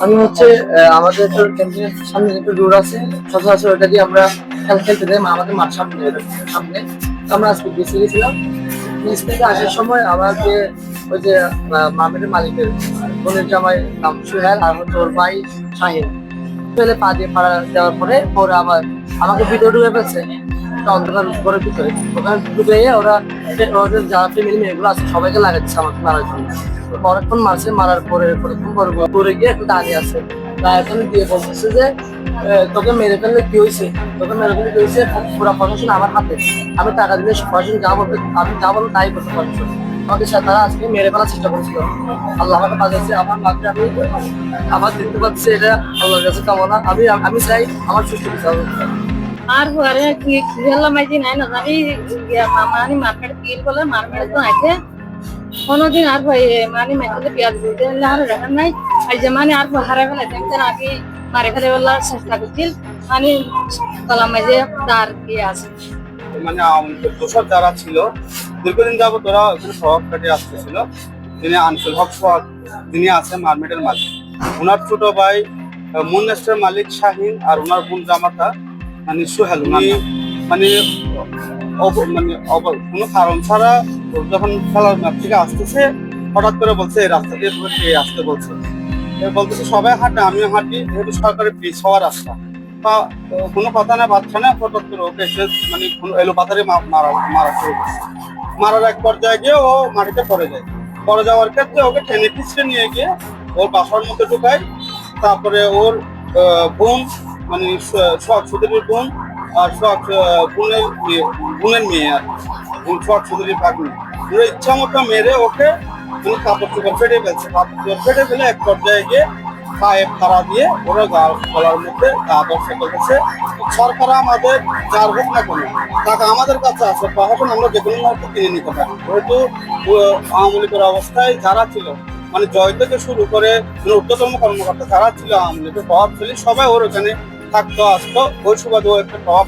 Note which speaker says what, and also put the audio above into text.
Speaker 1: আমি হচ্ছে আমাদের তো ক্যান্টিনের সামনে একটু রোড আছে, সচরাচর ওটা দিয়ে আমরা খেলা খেলতে মা- আমাদের মাঠ সামনে সামনে। আমরা আজকে বেঁচে গেছিলাম। নিচ থেকে আসার সময় আমাকে ওই যে মামের মালিকের বোনের জামাই নাম সুহেল আর হচ্ছে ওর ভাই শাহিন। ফেলে পা দিয়ে পাড়া দেওয়ার পরে ওরা আবার আমাকে ভিডিও ঢুকে ফেলছে। একটা অন্ধকার ঘরের ঢুকে ওরা ওদের যারা ফ্যামিলি মেয়েগুলো আছে, সবাইকে লাগাচ্ছে আমাকে মারার জন্য। অনেকক্ষণ মারছে, মারার পরে পরক্ষণ পরে পরে গিয়ে একটু দাঁড়িয়ে আছে। এখন দিয়ে বলতেছে যে তোকে মেরে ফেললে কি হয়েছে? তোকে মেরে ফেললে কি হয়েছে? পুরো প্রশাসন আমার হাতে। আমি টাকা দিলে প্রশাসন যা বলবে, আমি যা বলব তাই করতে পারছি আমাকে তারা আজকে মেরে ফেলার চেষ্টা করেছিল। আল্লাহ আমাকে বাজাচ্ছে আমার মাকে আমি আমার দেখতে পাচ্ছি, এটা আল্লাহর কাছে কামনা। আমি আমি চাই আমার সুস্থ বিচার
Speaker 2: কি কি হলো মাইজি নাই না জানি মামানি মার্কেট কিল বলে মার্কেট আছে কোনোদিন আর ভাই মানে মাইকে পেঁয়াজ দিতে মানে ফেলে মারে ফেলে মানে তার আছে।
Speaker 3: দোষর যারা ছিল। দীর্ঘদিন যাবত ওরা ওখানে সহগ কাটিয়ে আসতেছিল তিনি আনসুল হক সোহাগ তিনি আছেন মার্মেটের মালিক। ওনার ছোট ভাই মুন্নেস্টের মালিক শাহিন আর ওনার বোন জামাতা। মানে সুহেল মানে মানে অব- কোনো কারণ ছাড়া যখন খেলার ম্যাচ থেকে আসতেছে, হঠাৎ করে বলছে, এই রাস্তা দিয়ে কে আসতে বলছে? বলতেছে, সবাই হাঁটে, আমিও হাঁটি, যেহেতু সরকারি ব্রিজ হওয়া রাস্তা। বা কোনো কথা না বাচ্চা না হঠাৎ করে ওকে এসে মানে কোনো এলো পাথারে মারা মারা শুরু করছে। মারার এক পর্যায়ে গিয়ে ও মাটিতে পড়ে যায়। পড়ে যাওয়ার ক্ষেত্রে ওকে টেনে পিছিয়ে নিয়ে গিয়ে ওর বাসার মধ্যে ঢুকায়। তারপরে ওর বোন মানে শখ সুদীর বোন আর শখ বোনের বোনের মেয়ে আর শখ সুদীর পাগনি ওরা ইচ্ছা মতো মেরে ওকে মানে কাপড় চোপড় ফেটে ফেলছে। কাপড় চোপড় ফেটে ফেলে এক পর্যায়ে গিয়ে পায়ে ফাড়া দিয়ে ওরা গলার মধ্যে গা দর্শক করেছে সরকার আমাদের যার হোক না কোনো, টাকা আমাদের কাছে আছে প্রশাসন আমরা যে কোনো কিনে নিতে পারি। যেহেতু আওয়ামী লীগের অবস্থায় যারা ছিল মানে জয় থেকে শুরু করে মানে ঊর্ধ্বতম কর্মকর্তা যারা ছিল, আওয়ামী লীগের প্রভাবশালী, সবাই ওর ওখানে থাকতো, আসতো। ওই সুবাদে ও একটা প্রভাব